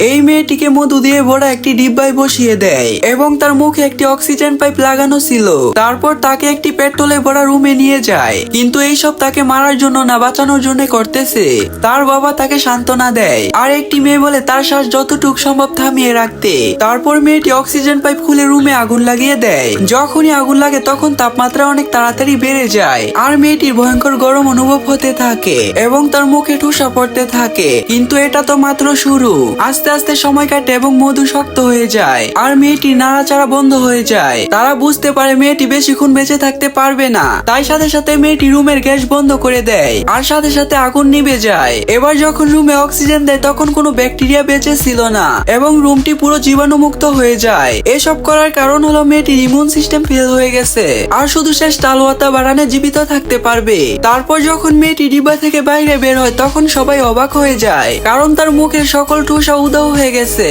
এই মেয়েটিকে মধু দিয়ে ভরা একটি ডিব্বায় বসিয়ে দেয় এবং তার মুখে একটি অক্সিজেন পাইপ লাগানো ছিল। তারপর তাকে একটি পেট্রোলে ভরা রুমে নিয়ে যায়। কিন্তু এইসব তাকে মারার জন্য না, বাঁচানোর জন্য করতেছে। তার বাবা তাকে সান্ত্বনা দেয়। আর একটি মেয়ে বলে, তার শ্বাস যতটুক সম্ভব থামিয়ে রাখতে। তারপর মেয়েটি অক্সিজেন পাইপ খুলে রুমে আগুন লাগিয়ে দেয়। যখনই আগুন লাগে, তখন তাপমাত্রা অনেক তাড়াতাড়ি বেড়ে যায়। আর মেয়েটির ভয়ঙ্কর গরম অনুভব হতে থাকে এবং তার মুখে ঠুসা পড়তে থাকে। কিন্তু এটা তো মাত্র শুরু। আস্তে আস্তে সময় কাটে এবং মধু শক্ত হয়ে যায়। আর মেয়েটি নাড়াচাড়া বন্ধ হয়ে যায়। তারা বুঝতে পারে মেয়েটি বেশিক্ষণ বেঁচে থাকতে পারবে না। তাই সাথে সাথে মেয়েটি রুমের গ্যাস বন্ধ করে দেয়। আর সাথে সাথে আগুন নিভে যায়। এবার যখন রুমে অক্সিজেন দেয়, তখন কোনো ব্যাকটেরিয়া বেঁচে ছিল না এবং রুমটি পুরো জীবাণুমুক্ত হয়ে যায়। এসব করার কারণ হলো মেয়েটির ইমিউন সিস্টেম ফেল হয়ে গেছে। আর শুধু শেষ তালুয়াতা বাড়ানে জীবিত থাকতে পারবে। তারপর যখন মেয়েটি ডিব্বা থেকে বাইরে বের হয়, তখন সবাই অবাক হয়ে যায়। কারণ তার মুখের সকল ঠোসা উদাও হয়ে গেছে।